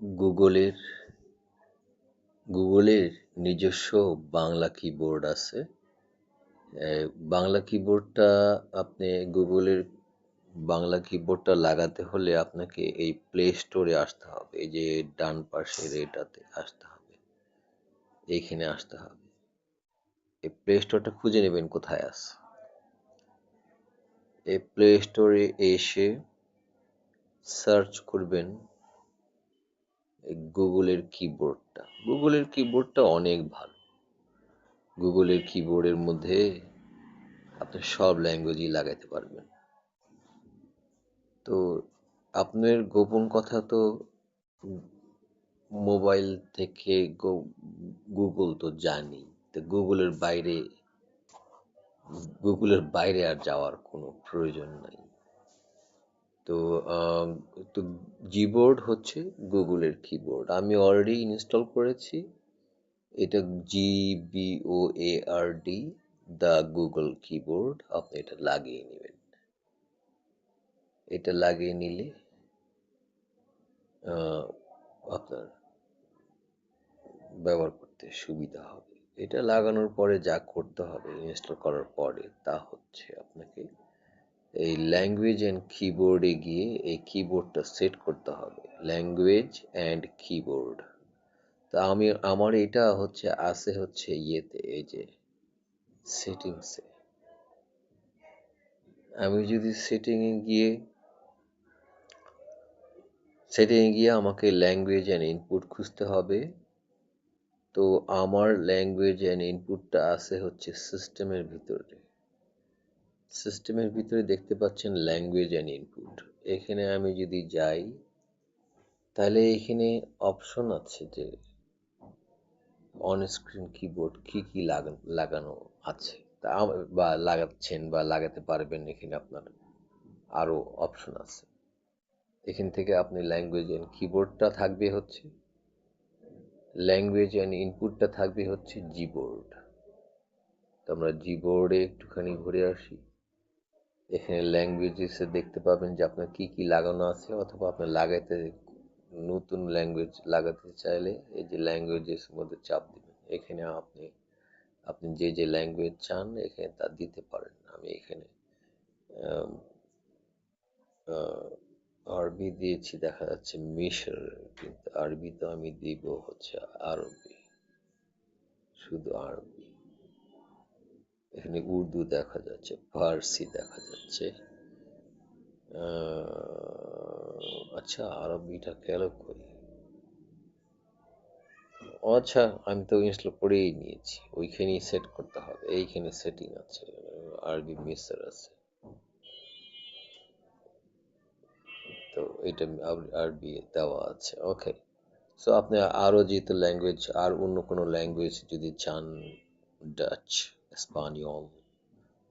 গুগলের গুগলের নিজস্ব বাংলা কিবোর্ড আছে। বাংলা কিবোর্ডটা আপনি গুগলের বাংলা কিবোর্ডটা লাগাতে হলে আপনাকে এই প্লে স্টোরে আসতে হবে। এই যে ডান পাশের এটাতে আসতে হবে। এইখানে আসতে হবে। এই প্লে স্টোরটা খুঁজে নেবেন কোথায় আছে। এই প্লে স্টোরে এসে সার্চ করবেন। গুগলের কিবোর্ডটা গুগলের কিবোর্ডটা অনেক ভালো। গুগলের কিবোর্ডের মধ্যে আপনি সব ল্যাঙ্গুয়েজই লাগাইতে পারবেন। তো আপনার গোপন কথা তো মোবাইল থেকে গুগল তো জানি তো গুগলের বাইরে গুগলের বাইরে আর যাওয়ার কোনো প্রয়োজন নাই। তো তো জিবোর্ড হচ্ছে গুগলের কিবোর্ড আমি অলরেডি ইনস্টল করেছি। এটা G B O A R D the Google keyboard আপনি এটা লাগিয়ে নেবেন। এটা লাগিয়ে নিলে আপনার ব্যবহার করতে সুবিধা হবে। এটা লাগানোর পরে যা করতে হবে ইনস্টল করার পরে তা হচ্ছে আপনাকে এই ল্যাঙ্গুয়েজ অ্যান্ড কিবোর্ডে গিয়ে এই কিবোর্ডটা সেট করতে হবে। ল্যাঙ্গুয়েজ অ্যান্ড কিবোর্ড তা আমি, আমার এটা হচ্ছে, আছে হচ্ছে ইয়েতে, এই যে সেটিংসে আমি যদি সেটিংয়ে গিয়ে সেটিংয়ে গিয়ে আমাকে ল্যাঙ্গুয়েজ অ্যান্ড ইনপুট খুঁজতে হবে, তো আমার ল্যাঙ্গুয়েজ অ্যান্ড ইনপুটটা আছে হচ্ছে সিস্টেমের ভিতরে। সিস্টেমের ভিতরে দেখতে পাচ্ছেন ল্যাঙ্গুয়েজ অ্যান্ড ইনপুট এখানে আমি যদি যাই, তাহলে এখানে অপশন আছে যে অন স্ক্রিন কিবোর্ড কি কি লাগানো আছে। তা বা লাগাচ্ছেন বা লাগাতে পারবেন এখানে আপনার আরও অপশন আছে। এখান থেকে আপনি ল্যাঙ্গুয়েজ অ্যান্ড কিবোর্ডটা থাকবে হচ্ছে ল্যাঙ্গুয়েজ অ্যান্ড ইনপুটটা থাকবে হচ্ছে জিবোর্ড তো আমরা জিবোর্ডে একটুখানি ঘুরে আসি। এখানে ল্যাঙ্গুয়েজেসে দেখতে পাবেন যে আপনার কি কি লাগানো আছে অথবা আপনার লাগাইতে, নতুন ল্যাঙ্গুয়েজ লাগাতে চাইলে এই যে ল্যাঙ্গুয়েজের মধ্যে চাপ দিবেন। এখানে আপনি আপনি যে যে ল্যাঙ্গুয়েজ চান, এখানে তা দিতে পারেন। আমি এখানে আরবি দিয়েছি, দেখা যাচ্ছে মিশর, কিন্তু আরবি তো আমি দিব হচ্ছে আরবি। শুধু আরবি। এখানে উর্দু দেখা যাচ্ছে, ফার্সি দেখা যাচ্ছে। আচ্ছা আরবিটা কেন করি? আচ্ছা আমি তো ইনস্টল করেই নিয়েছি, ওইখানেই সেট করতে হবে, এইখানে সেটিং আছে, আরবি মিসর আছে। তো এটা আরবি দেওয়া আছে ওকে সো আপনি আরও যেহেতু ল্যাঙ্গুয়েজ আর অন্য কোনো ল্যাঙ্গুয়েজ যদি চান ডাচ স্পানিয়ল,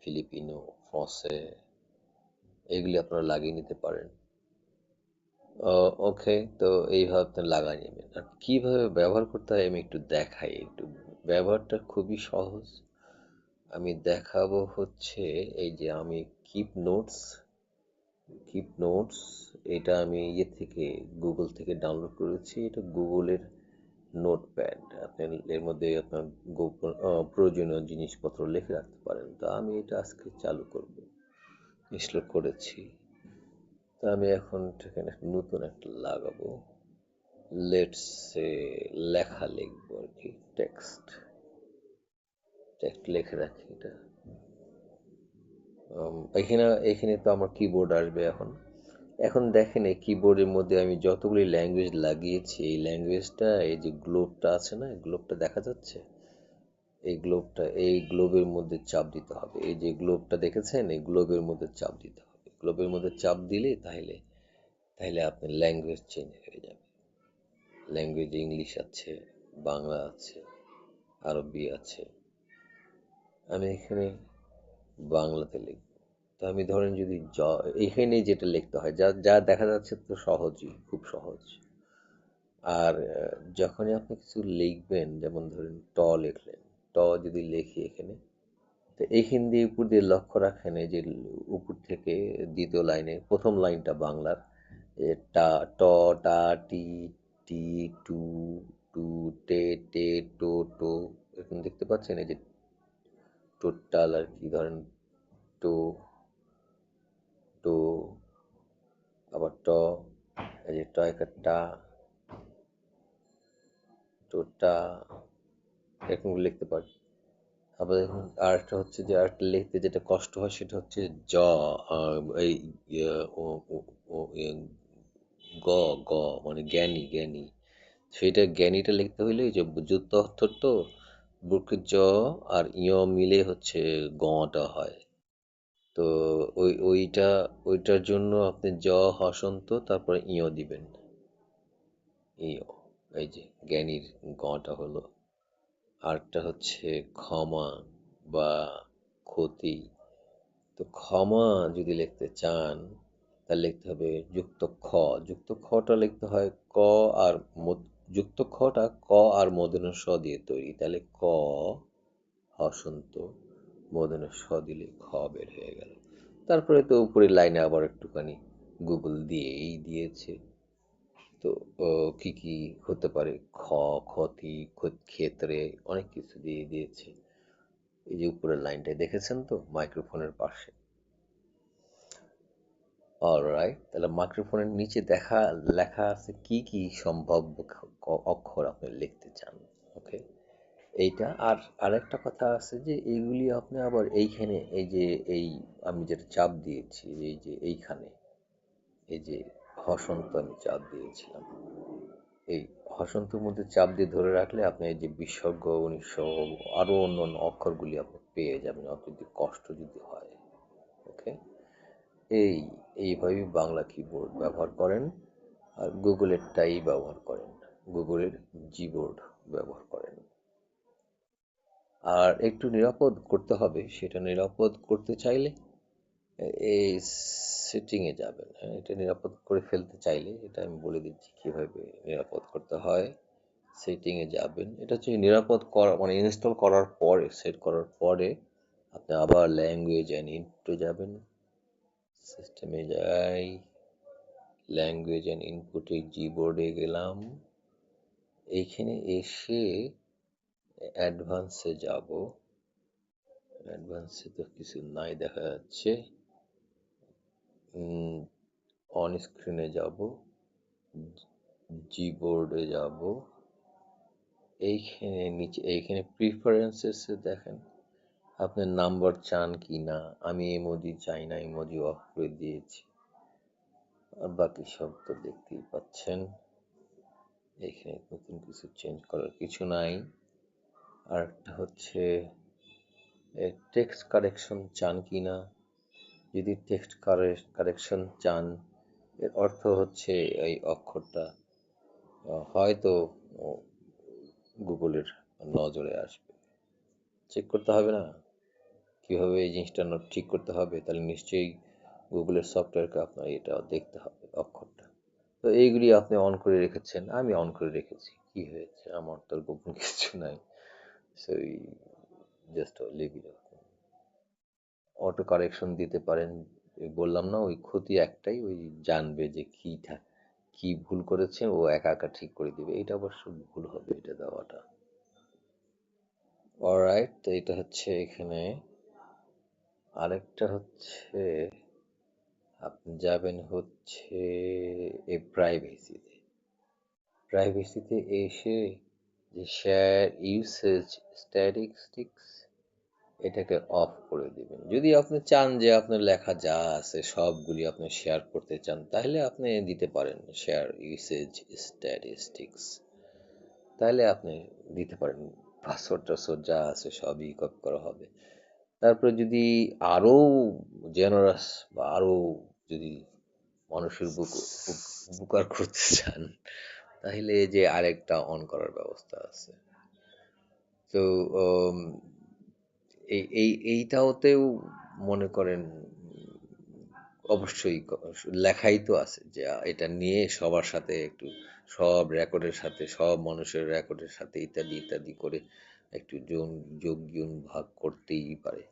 ফিলিপিনো, ফ্রান্সে, এগুলি আপনারা লাগিয়ে নিতে পারেন। ওকে, তো এইভাবে আপনি লাগাই নেবেন। আর কীভাবে ব্যবহার করতে হয় আমি একটু দেখাই। একটু ব্যবহারটা খুবই সহজ। আমি দেখাবো হচ্ছে এই যে আমি কিপ নোটস কিপ নোটস এটা আমি ইয়ে থেকে গুগল থেকে ডাউনলোড করেছি। এটা গুগলের নোটপ্যাড আপনি এর মধ্যে আপনার গোপন প্রয়োজনীয় জিনিসপত্র লিখে রাখতে পারেন। তো আমি এটা আজকে চালু করব ইনস্টল করেছি। তো আমি এখন এখানে নতুন একটা লাগাবো। লেটস লেখা লিখব আর কি টেক্সট টেক্সট লিখে রাখি এটা। এখানে এখানে তো আমার কিবোর্ড আসবে এখন। এখন দেখেন এই কিবোর্ডের মধ্যে আমি যতগুলি ল্যাঙ্গুয়েজ লাগিয়েছি, এই ল্যাঙ্গুয়েজটা এই যে গ্লোবটা আছে না গ্লোবটা দেখা যাচ্ছে? এই গ্লোবটা এই গ্লোবের মধ্যে চাপ দিতে হবে। এই যে গ্লোবটা দেখেছেন, এই গ্লোবের মধ্যে চাপ দিতে হবে। গ্লোবের মধ্যে চাপ দিলে তাহলে তাহলে আপনার ল্যাঙ্গুয়েজ চেঞ্জ হয়ে যাবে। ল্যাঙ্গুয়েজ ইংলিশ আছে, বাংলা আছে, আরবি আছে। আমি এখানে বাংলাতে লিখব। তো আমি ধরেন যদি জ এখানে যেটা লিখতে হয়, যা যা দেখা যাচ্ছে তো সহজই, খুব সহজ। আর যখনই আপনি কিছু লিখবেন, যেমন ধরেন ট লিখলেন, ট যদি লেখি এখানে, তো এইখান দিয়ে উপর দিয়ে লক্ষ্য রাখেন যে উপর থেকে দ্বিতীয় লাইনে, প্রথম লাইনটা বাংলার টা, ট, টা, টি টি, টু টু, টে টে, টো টো এরকম দেখতে পাচ্ছেন, এই যে টোটাল আর কি, ধরেন টো টো আবার ট এই যে ট একটা টা টোটা এরকম লিখতে পারি। আবার দেখুন আরেকটা হচ্ছে যে আরেকটা লিখতে যেটা কষ্ট হয় সেটা হচ্ছে জ এই ইয়ে, গ গ মানে জ্ঞানী জ্ঞানী। সেটা জ্ঞানীটা লিখতে হইলে যে যুক্ত অক্ষর তো বুকের জ আর ইয় মিলে হচ্ছে গটা হয়। তো ওই, ওইটা, ওইটার জন্য আপনি জ হসন্ত, তারপরে ইয় দিবেন। ইয় এই যে জ্ঞানীর গটা হলো। আরেকটা হচ্ছে ক্ষমা বা ক্ষতি। তো ক্ষমা যদি লিখতে চান, তাহলে লিখতে হবে যুক্ত খ। যুক্ত খটা লিখতে হয় ক আর যুক্ত খটা ক আর মদনের স দিয়ে তৈরি। তাহলে ক, হসন্ত মদনের স দিলে খ বের হয়ে গেল। তারপরে তো উপরের লাইনে আবার একটুখানি গুগল দিয়েই দিয়েছে। তো কি কি হতে পারে? খ, ক্ষতি ক্ষেত্রে অনেক কিছু দিয়ে দিয়েছে। এই যে উপরের লাইনটায় দেখেছেন তো, মাইক্রোফোনের পাশে। অলরাইট তাহলে মাইক্রোফোনের নিচে দেখা, লেখা আছে কি কি সম্ভাব্য অক্ষর আপনি লিখতে চান? ওকে এইটা। আর আরেকটা কথা আছে যে, এইগুলি আপনি আবার এইখানে এই যে, এই আমি যেটা চাপ দিয়েছি এই যে, এইখানে এই যে, হসন্ত আমি চাপ দিয়েছিলাম। এই হসন্তের মধ্যে চাপ দিয়ে ধরে রাখলে আপনি এই যে, বিসর্গ উনিশশো আরও অন্য অন্য অক্ষরগুলি আপনি পেয়ে যাবেন, যদি কষ্ট যদি হয় ওকে এই, এইভাবেই বাংলা কিবোর্ড ব্যবহার করেন, আর গুগলেরটাই ব্যবহার করেন। গুগলের জিবোর্ড ব্যবহার করেন। আর একটু নিরাপদ করতে হবে, সেটা নিরাপদ করতে চাইলে এই সেটিংয়ে যাবেন। হ্যাঁ এটা নিরাপদ করে ফেলতে চাইলে, এটা আমি বলে দিচ্ছি কীভাবে নিরাপদ করতে হয়। সেটিংয়ে যাবেন, এটা হচ্ছে নিরাপদ করা মানে ইনস্টল করার পরে সেট করার পরে আপনি আবার ল্যাঙ্গুয়েজ অ্যান্ড ইনপুটে যাবেন। সিস্টেমে যাই ল্যাঙ্গুয়েজ অ্যান্ড ইনপুটে জিবোর্ডে গেলাম। এইখানে এসে অ্যাডভান্সে যাব। অ্যাডভান্সে তো কিছু নাই দেখা যাচ্ছে। অন স্ক্রিনে যাব। জিবোর্ডে যাব। এইখানে নিচে, এইখানে প্রিফারেন্সেসে দেখেন। আপনার নাম্বার চান কি না আমি ইমোজি চাই না ইমোজি অফ করে দিয়েছি। আর বাকি সব তো দেখতেই পাচ্ছেন। এখানে নতুন কিছু চেঞ্জ করার কিছু নাই। আর একটা হচ্ছে টেক্সট কারেকশন চান কি না? যদি টেক্সট কারেকশন চান, এর অর্থ হচ্ছে এই অক্ষরটা হয়তো গুগলের নজরে আসবে। চেক করতে হবে না? কীভাবে এই জিনিসটা ঠিক করতে হবে? তাহলে নিশ্চয়ই গুগলের সফটওয়্যারকে আপনার এটা দেখতে হবে, অক্ষরটা। তো এইগুলি আপনি অন করে রেখেছেন, আমি অন করে রেখেছি। কি হয়েছে? আমার তো গোপন কিছু নাই। সেই just leave it auto correction দিতে পারেন। বললাম না, ওই ক্ষতি একটাই, ওই জানবে যে কীটা কি ভুল করেছে, ও একা একা ঠিক করে দিবে। এটা অবশ্য ভুল হবে, এটা দেওয়াটা। অলরাইট তো এটা হচ্ছে এখানে। আরেকটা হচ্ছে, আপনি যাবেন হচ্ছে এই প্রাইভেসিতে প্রাইভেসিতে এসে যে শেয়ার ইউসেজ স্ট্যাটিস্টিক্স এটাকে অফ করে দিবেন। যদি আপনি চান যে আপনার লেখা যা আছে সবগুলি আপনি শেয়ার করতে চান, তাহলে আপনি দিতে পারেন শেয়ার ইউসেজ স্ট্যাটিস্টিক্স তাহলে আপনি দিতে পারেন পাসওয়ার্ড টাসওয়ার্ড যা আছে সবই কপি করা হবে। তারপরে যদি আরও জেনারাস বা আরও যদি মানুষের উপকার করতে চান তাহলে এই যে আরেকটা অন করার ব্যবস্থা আছে। তো এই এই, এইটাওতেও মনে করেন, অবশ্যই লেখাই তো আছে যে এটা নিয়ে সবার সাথে একটু সব রেকর্ডের সাথে, সব মানুষের রেকর্ডের সাথে ইত্যাদি ইত্যাদি করে একটু যোগ, গুণ ভাগ করতেই পারে।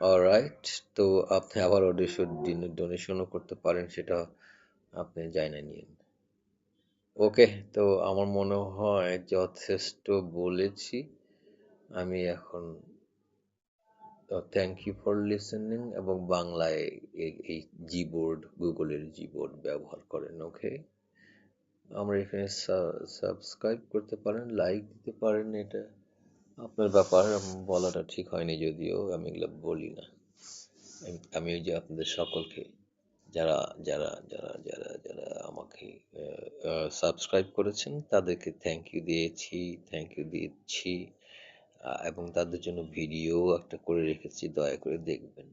অলরাইট তো আপনি আবার অডিশন ডোনেশনও করতে পারেন, সেটা আপনি জানা নিন। ওকে, তো আমার মনে হয় যথেষ্ট বলেছি। আমি এখন থ্যাংক ইউ ফর লিসেনিং এবং বাংলায় এই- জিবোর্ড গুগলের জিবোর্ড ব্যবহার করেন, ওকে? আমরা এখানে সাবস্ক্রাইব করতে পারেন লাইক দিতে পারেন এটা। আপনার ব্যাপার বলাটা ঠিক হয়নি যদিও, আমি এগুলো বলি না। আমি ওই যে আপনাদের সকলকে যারা যারা যারা যারা যারা আমাকে সাবস্ক্রাইব করেছেন, তাদেরকে থ্যাংক ইউ দিয়েছি থ্যাংক ইউ দিচ্ছি। এবং তাদের জন্য ভিডিও একটা করে রেখেছি, দয়া করে দেখবেন।